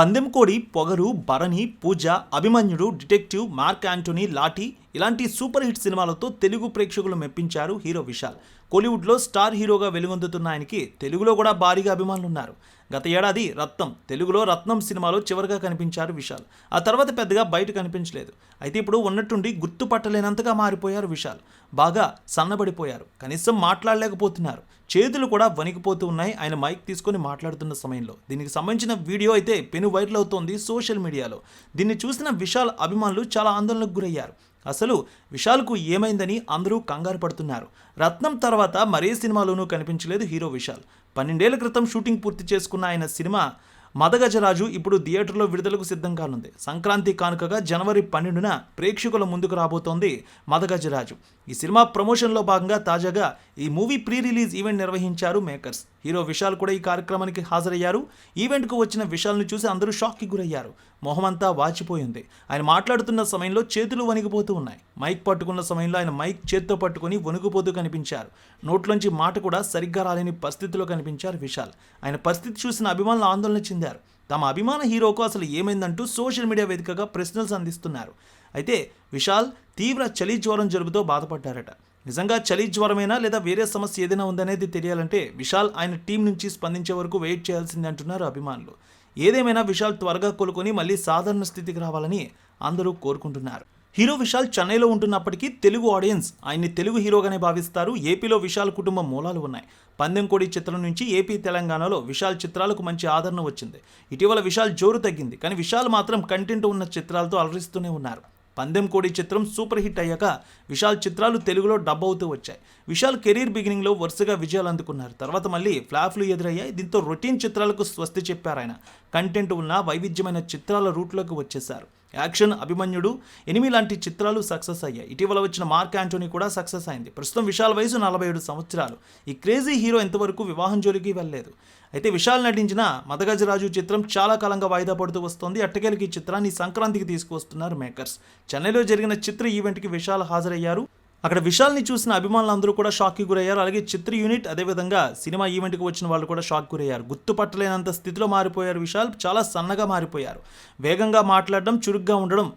పందెంకోడి పొగరు భరణి పూజ అభిమన్యుడు detective mark Anthony lathi ఇలాంటి super hit సినిమాలతో తెలుగు ప్రేక్షకులు మెప్పించారు హీరో విశాల్. కోలీవుడ్లో స్టార్ హీరోగా వెలుగొందుతున్న ఆయనకి తెలుగులో కూడా భారీగా అభిమానులు ఉన్నారు గత ఏడాది రత్నం తెలుగులో రత్నం సినిమాలో చివరిగా కనిపించారు విశాల్. ఆ తర్వాత పెద్దగా బయట కనిపించలేదు. అయితే ఇప్పుడు ఉన్నట్టుండి గుర్తుపట్టలేనంతగా మారిపోయారు విశాల్. బాగా సన్నబడిపోయారు. కనీసం మాట్లాడలేకపోతున్నారు. చేతులు కూడా వణికిపోతూ ఉన్నాయి. ఆయన మైక్ తీసుకొని మాట్లాడుతున్న సమయంలో. దీనికి సంబంధించిన వీడియో అయితే పెను వైరల్ అవుతోంది సోషల్ మీడియాలో. దీన్ని చూసిన విశాల్ అభిమానులు చాలా ఆందోళనకు గురయ్యారు. అసలు విశాల్కు ఏమైందని అందరూ కంగారు పడుతున్నారు. రత్నం తర్వాత మరే సినిమాలోనూ కనిపించలేదు హీరో విశాల్. పన్నెండేళ్ళ క్రితం షూటింగ్ పూర్తి చేసుకున్న ఆయన సినిమా మదగజరాజు ఇప్పుడు థియేటర్లో విడుదలకు సిద్ధం కానుంది. సంక్రాంతి కానుకగా జనవరి పన్నెండున ప్రేక్షకుల ముందుకు రాబోతోంది మదగజరాజు. ఈ సినిమా ప్రమోషన్లో భాగంగా తాజాగా ఈ మూవీ ప్రీ రిలీజ్ ఈవెంట్ నిర్వహించారు మేకర్స్. హీరో విశాల్ కూడా ఈ కార్యక్రమానికి హాజరయ్యారు. ఈవెంట్కు వచ్చిన విశాల్ని చూసి అందరూ షాక్కి గురయ్యారు. మొహమంతా వాచిపోయింది. ఆయన మాట్లాడుతున్న సమయంలో చేతులు వణిగిపోతూ ఉన్నాయి. మైక్ పట్టుకున్న సమయంలో ఆయన మైక్ చేత్తో పట్టుకుని వణుకుపోతూ కనిపించారు. నోట్లోంచి మాట కూడా సరిగ్గా రాలేని పరిస్థితిలో కనిపించారు విశాల్. ఆయన పరిస్థితి చూసిన అభిమానులు ఆందోళన చెందారు. తమ అభిమాన హీరోకు అసలు ఏమైందంటూ సోషల్ మీడియా వేదికగా ప్రశ్నలు సంధిస్తున్నారు. అయితే విశాల్ తీవ్ర చలి జ్వరం జలుబుతో బాధపడ్డారట. నిజంగా చలి జ్వరమైనా లేదా వేరే సమస్య ఏదైనా ఉందనేది తెలియాలంటే విశాల్ ఆయన టీం నుంచి స్పందించే వరకు వెయిట్ చేయాల్సింది అంటున్నారు అభిమానులు. ఏదేమైనా విశాల్ త్వరగా కోలుకొని మళ్ళీ సాధారణ స్థితికి రావాలని అందరూ కోరుకుంటున్నారు. హీరో విశాల్ చెన్నైలో ఉంటున్నప్పటికీ తెలుగు ఆడియన్స్ ఆయన్ని తెలుగు హీరోగానే భావిస్తారు. ఏపీలో విశాల్ కుటుంబం మూలాలు ఉన్నాయి. పందెంకోడి చిత్రం నుంచి ఏపీ తెలంగాణలో విశాల్ చిత్రాలకు మంచి ఆదరణ వచ్చింది. ఇటీవల విశాల్ జోరు తగ్గింది. కానీ విశాల్ మాత్రం కంటెంట్ ఉన్న చిత్రాలతో అలరిస్తూనే ఉన్నారు. పందెం కోడి చిత్రం సూపర్ హిట్ అయ్యాక విశాల్ చిత్రాలు తెలుగులో డబ్ అవుతూ వచ్చాయి. విశాల్ కెరీర్ బిగినింగ్లో వరుసగా విజయాలు అందుకున్నారు. తర్వాత మళ్ళీ ఫ్లాఫ్లు ఎదురయ్యాయి. దీంతో రొటీన్ చిత్రాలకు స్వస్తి చెప్పారు ఆయన. కంటెంట్ ఉన్న వైవిధ్యమైన చిత్రాల రూట్లోకి వచ్చేశారు. యాక్షన్ అభిమన్యుడు ఎనిమి లాంటి చిత్రాలు సక్సెస్ అయ్యాయి. ఇటీవల వచ్చిన మార్క్ యాంటోనీ కూడా సక్సెస్ అయింది. ప్రస్తుతం విశాల్ వయసు నలభై ఏడు సంవత్సరాలు. ఈ క్రేజీ హీరో ఇంతవరకు వివాహం జోలికి వెళ్ళలేదు. అయితే విశాల్ నటించిన మదగజరాజు చిత్రం చాలా కాలంగా వాయిదా పడుతూ వస్తోంది. అట్టకేలకి ఈ చిత్రాన్ని సంక్రాంతికి తీసుకువస్తున్నారు మేకర్స్. చెన్నైలో జరిగిన చిత్ర ఈవెంట్కి విశాల్ హాజరయ్యారు. అక్కడ విశాల్ని చూసిన అభిమానులు అందరూ కూడా షాక్కి గురయ్యారు. అలాగే చిత్ర యూనిట్ అదేవిధంగా సినిమా ఈవెంట్కి వచ్చిన వాళ్ళు కూడా షాక్ గురయ్యారు. గుర్తుపట్టలేనంత స్థితిలో మారిపోయారు విశాల్ చాలా సన్నగా మారిపోయారు. వేగంగా మాట్లాడడం చురుగ్గా ఉండడం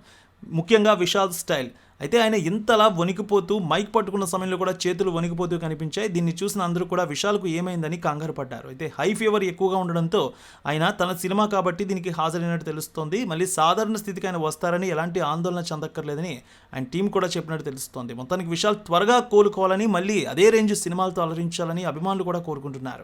ముఖ్యంగా విశాల్ స్టైల్. అయితే ఆయన ఇంతలా వణికిపోతూ మైక్ పట్టుకున్న సమయంలో కూడా చేతులు వణికిపోతూ కనిపించాయి. దీన్ని చూసిన అందరూ కూడా విశాల్కు ఏమైందని కంగారు పడ్డారు. అయితే హై ఫీవర్ ఎక్కువగా ఉండడంతో ఆయన తన సినిమా కాబట్టి దీనికి హాజరైనట్టు తెలుస్తోంది. మళ్ళీ సాధారణ స్థితికి ఆయన వస్తారని ఎలాంటి ఆందోళన చెందక్కర్లేదని ఆయన టీం కూడా చెప్పినట్టు తెలుస్తోంది. మొత్తానికి విశాల్ త్వరగా కోలుకోవాలని మళ్ళీ అదే రేంజ్ సినిమాలతో అలరించాలని అభిమానులు కూడా కోరుకుంటున్నారు.